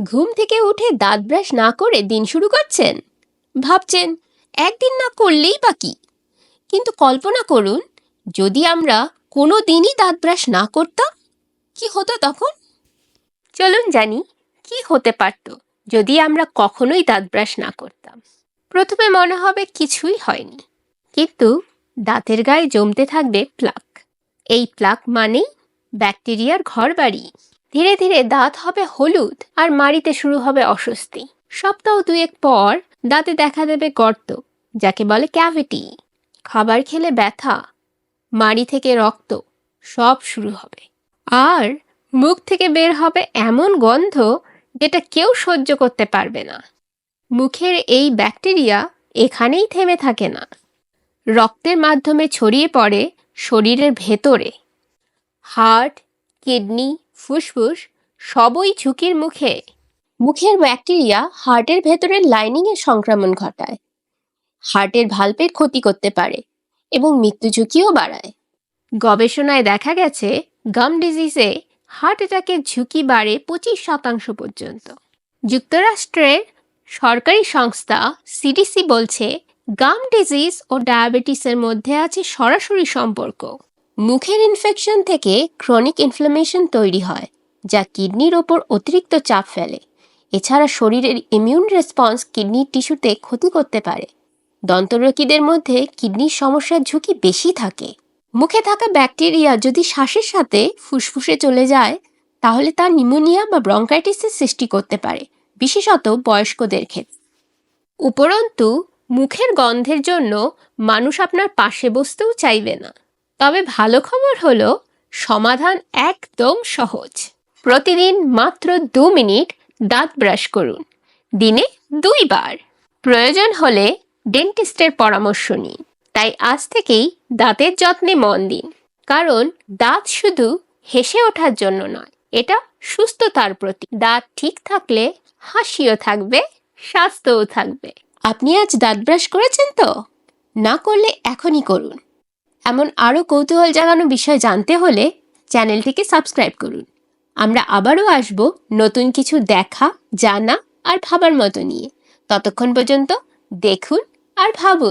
ঘুম থেকে উঠে দাঁত ব্রাশ না করে দিন শুরু করছেন? ভাবছেন, একদিন না করলেই বা কি? কিন্তু কল্পনা করুন, যদি আমরা কোনো দিনই দাঁত ব্রাশ না করতাম, কি হতো তখন? চলুন জানি, কি হতে পারত যদি আমরা কখনোই দাঁত ব্রাশ না করতাম। প্রথমে মনে হবে কিছুই হয়নি, কিন্তু দাঁতের গায়ে জমতে থাকবে প্লাক। এই প্লাক মানেই ব্যাকটেরিয়ার ঘরবাড়ি। ধীরে ধীরে দাঁত হবে হলুদ আর মাড়িতে শুরু হবে অস্বস্তি। সপ্তাহ দুয়েক পর দাঁতে দেখা দেবে গর্ত, যাকে বলে ক্যাভিটি খাবার খেলে ব্যথা, মাড়ি থেকে রক্ত, সব শুরু হবে। আর মুখ থেকে বের হবে এমন গন্ধ যেটা কেউ সহ্য করতে পারবে না। মুখের এই ব্যাকটেরিয়া এখানেই থেমে থাকে না। রক্তের মাধ্যমে ছড়িয়ে পড়ে শরীরের ভেতরে। হার্ট, কিডনি ফুসফুস সবই ঝুঁকির মুখে। মুখের ব্যাকটেরিয়া হার্টের ভেতরের লাইনিংয়ে সংক্রমণ ঘটায়। হার্টের ভাল্বের ক্ষতি করতে পারে এবং মৃত্যু ঝুঁকিও বাড়ায়। গবেষণায় দেখা গেছে, গাম ডিজিজে হার্ট অ্যাটাকের ঝুঁকি বাড়ে পঁচিশ শতাংশ পর্যন্ত। যুক্তরাষ্ট্রের সরকারি সংস্থা সিডিসি বলছে, গাম ডিজিজ ও ডায়াবেটিসের মধ্যে আছে সরাসরি সম্পর্ক। মুখের ইনফেকশন থেকে ক্রনিক ইনফ্লামেশন তৈরি হয়, যা কিডনির ওপর অতিরিক্ত চাপ ফেলে। এছাড়া শরীরের ইমিউন রেসপন্স কিডনির টিস্যুতে ক্ষতি করতে পারে। দন্তরোগীদের মধ্যে কিডনির সমস্যার ঝুঁকি বেশি থাকে। মুখে থাকা ব্যাকটেরিয়া যদি শ্বাসের সাথে ফুসফুসে চলে যায়, তাহলে তা নিউমোনিয়া বা ব্রঙ্কাইটিসের সৃষ্টি করতে পারে, বিশেষত বয়স্কদের ক্ষেত্রে। উপরন্তু, মুখের গন্ধের জন্য মানুষ আপনার পাশে বসতেও চাইবে না। তবে ভালো খবর হলো, সমাধান একদম সহজ। প্রতিদিন মাত্র দু মিনিট দাঁত ব্রাশ করুন, দিনে দুইবার। প্রয়োজন হলে ডেন্টিস্টের পরামর্শ নিন, তাই আজ থেকেই দাঁতের যত্নে মন দিন। কারণ দাঁত শুধু হেসে ওঠার জন্য নয়, এটা সুস্থতার প্রতি দাঁত ঠিক থাকলে হাসিও থাকবে, স্বাস্থ্যও থাকবে। আপনি আজ দাঁত ব্রাশ করেছেন তো? না করলে এখনই করুন। এমন আরও কৌতূহল জাগানো বিষয় জানতে হলে চ্যানেলটিকে সাবস্ক্রাইব করুন। আমরা আবারও আসব নতুন কিছু দেখা, জানা আর ভাবার মতো নিয়ে। ততক্ষণ পর্যন্ত দেখুন আর ভাবুন।